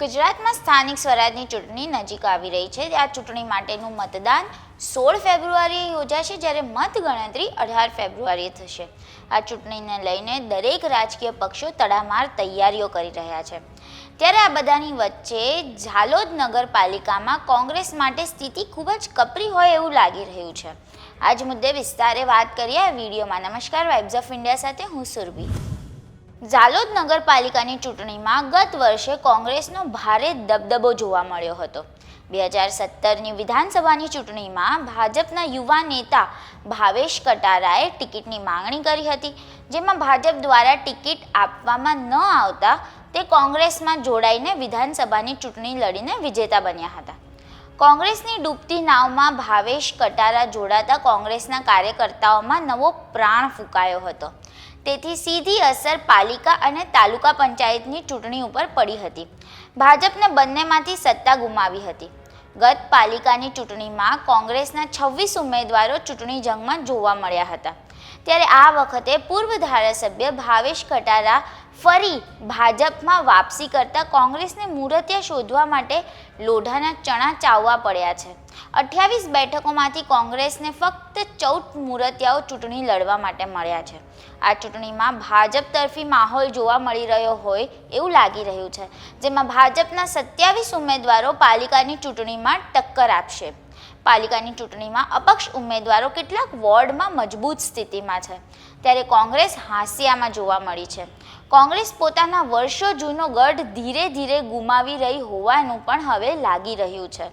ગુજરાતમાં સ્થાનિક સ્વરાજની ચૂંટણી નજીક આવી રહી છે. આ ચૂંટણી માટેનું મતદાન સોળ ફેબ્રુઆરીએ યોજાશે, જ્યારે મતગણતરી અઢાર ફેબ્રુઆરીએ થશે. આ ચૂંટણીને લઈને દરેક રાજકીય પક્ષો તડામાર તૈયારીઓ કરી રહ્યા છે. ત્યારે આ બધાની વચ્ચે ઝાલોદ નગરપાલિકામાં કોંગ્રેસ માટે સ્થિતિ ખૂબ જ કપરી હોય એવું લાગી રહ્યું છે. આજ મુદ્દે વિસ્તારે વાત કરીએ આ વિડીયોમાં. નમસ્કાર વાઇબ્સ ઓફ ઇન્ડિયા સાથે હું સુરભી. ઝાલોદ નગરપાલિકાની ચૂંટણીમાં ગત વર્ષે કોંગ્રેસનો ભારે દબદબો જોવા મળ્યો હતો. બે હજાર સત્તરની વિધાનસભાની ચૂંટણીમાં ભાજપના યુવા નેતા ભાવેશ કટારાએ ટિકિટની માંગણી કરી હતી, જેમાં ભાજપ દ્વારા ટિકિટ આપવામાં ન આવતા તે કોંગ્રેસમાં જોડાઈને વિધાનસભાની ચૂંટણી લડીને વિજેતા બન્યા હતા. કોંગ્રેસની ડૂબતી નાવમાં ભાવેશ કટારા જોડાતા કોંગ્રેસના કાર્યકર્તાઓમાં નવો પ્રાણ ફૂંકાયો હતો. તેથી સીધી અસર પાલિકા અને તાલુકા પંચાયતની ચૂંટણી ઉપર પડી હતી. ભાજપને બંનેમાંથી સત્તા ગુમાવી હતી. ગત પાલિકાની ચૂંટણીમાં કોંગ્રેસના છવ્વીસ ઉમેદવારો ચૂંટણી જંગમાં જોવા મળ્યા હતા. ત્યારે આ વખતે પૂર્વ ધારાસભ્ય ભાવેશ કટારા ફરી ભાજપમાં વાપસી કરતા કોંગ્રેસને મૂર્તિયા શોધવા માટે લોઢાના ચણા ચાવવા પડ્યા છે. અઠ્યાવીસ બેઠકોમાંથી કોંગ્રેસને ફક્ત ચૌદ મૂર્તિયાઓ ચૂંટણી લડવા માટે મળ્યા છે. આ ચૂંટણીમાં ભાજપ તરફી માહોલ જોવા મળી રહ્યો હોય એવું લાગી રહ્યું છે, જેમાં ભાજપના સત્યાવીસ ઉમેદવારો પાલિકાની ચૂંટણીમાં ટક્કર આપશે. પાલિકાની ચૂંટણીમાં અપક્ષ ઉમેદવારો કેટલાક વોર્ડમાં મજબૂત સ્થિતિમાં છે. ત્યારે કોંગ્રેસ હાંસિયામાં જોવા મળી છે. કોંગ્રેસ પોતાના વર્ષો જૂનો ગઢ ધીરે ધીરે ગુમાવી રહી હોવાનું પણ હવે લાગી રહ્યું છે.